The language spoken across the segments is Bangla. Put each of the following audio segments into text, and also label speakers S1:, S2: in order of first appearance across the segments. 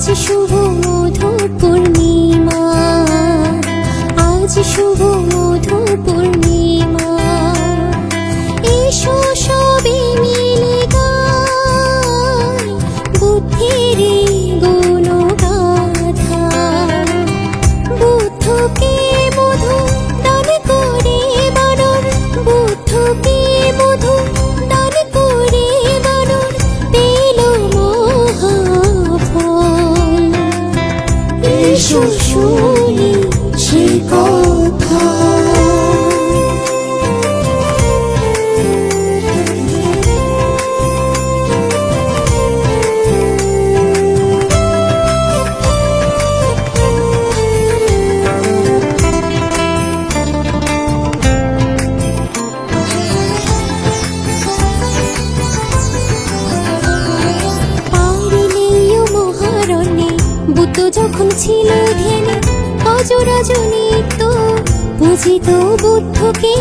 S1: শুভ মধুপূর্ণ যখন ছিল ধ্যানে অজরাজনিত বুঝিত বুদ্ধকে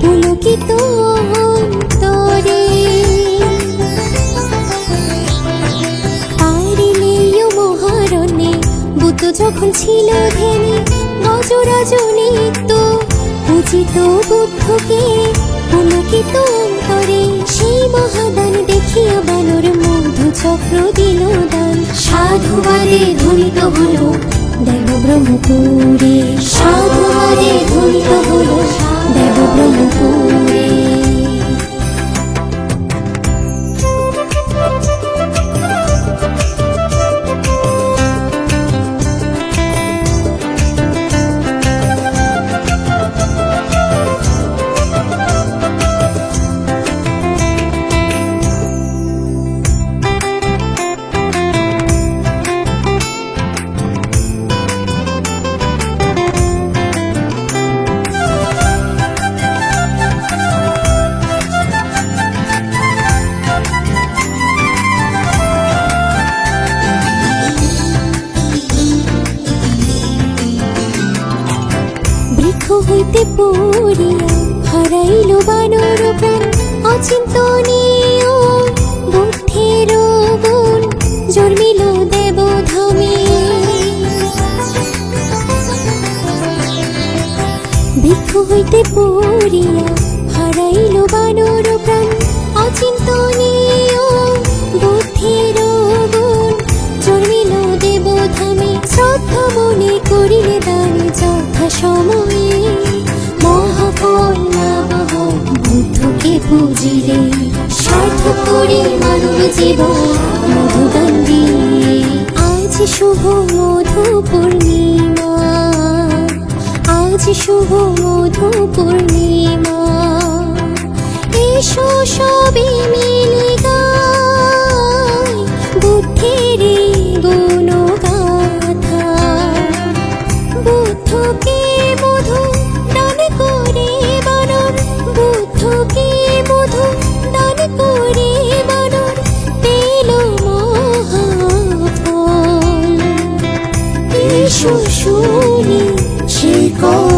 S1: পুলকিত অন্তরে। পারিলেও মহারণ্যে বুদ্ধ যখন ছিল ধ্যানে অজরাজনিত বুঝিত বুদ্ধকে পুলকিত অন্তরে। সেই মহাদান দেখিয়া বানর মধু চক্র দিল সাধুবাদে ধ্বনিত হলো দেব ব্রহ্মপুরে হইতে পড়িয়া হারাইল বানর প্রাণ। অচিন্তনীয় বুদ্ধির গুণ জন্মিল দেব ধামে বৃক্ষ হইতে পড়িয়া হারাইল বানর প্রাণ। অচিন্তনীয় মানব জীবন আজ শুভ মধু পূর্ণিমা আজ শুভ মধু পূর্ণিমা এসো সবে মিলে 无名之功。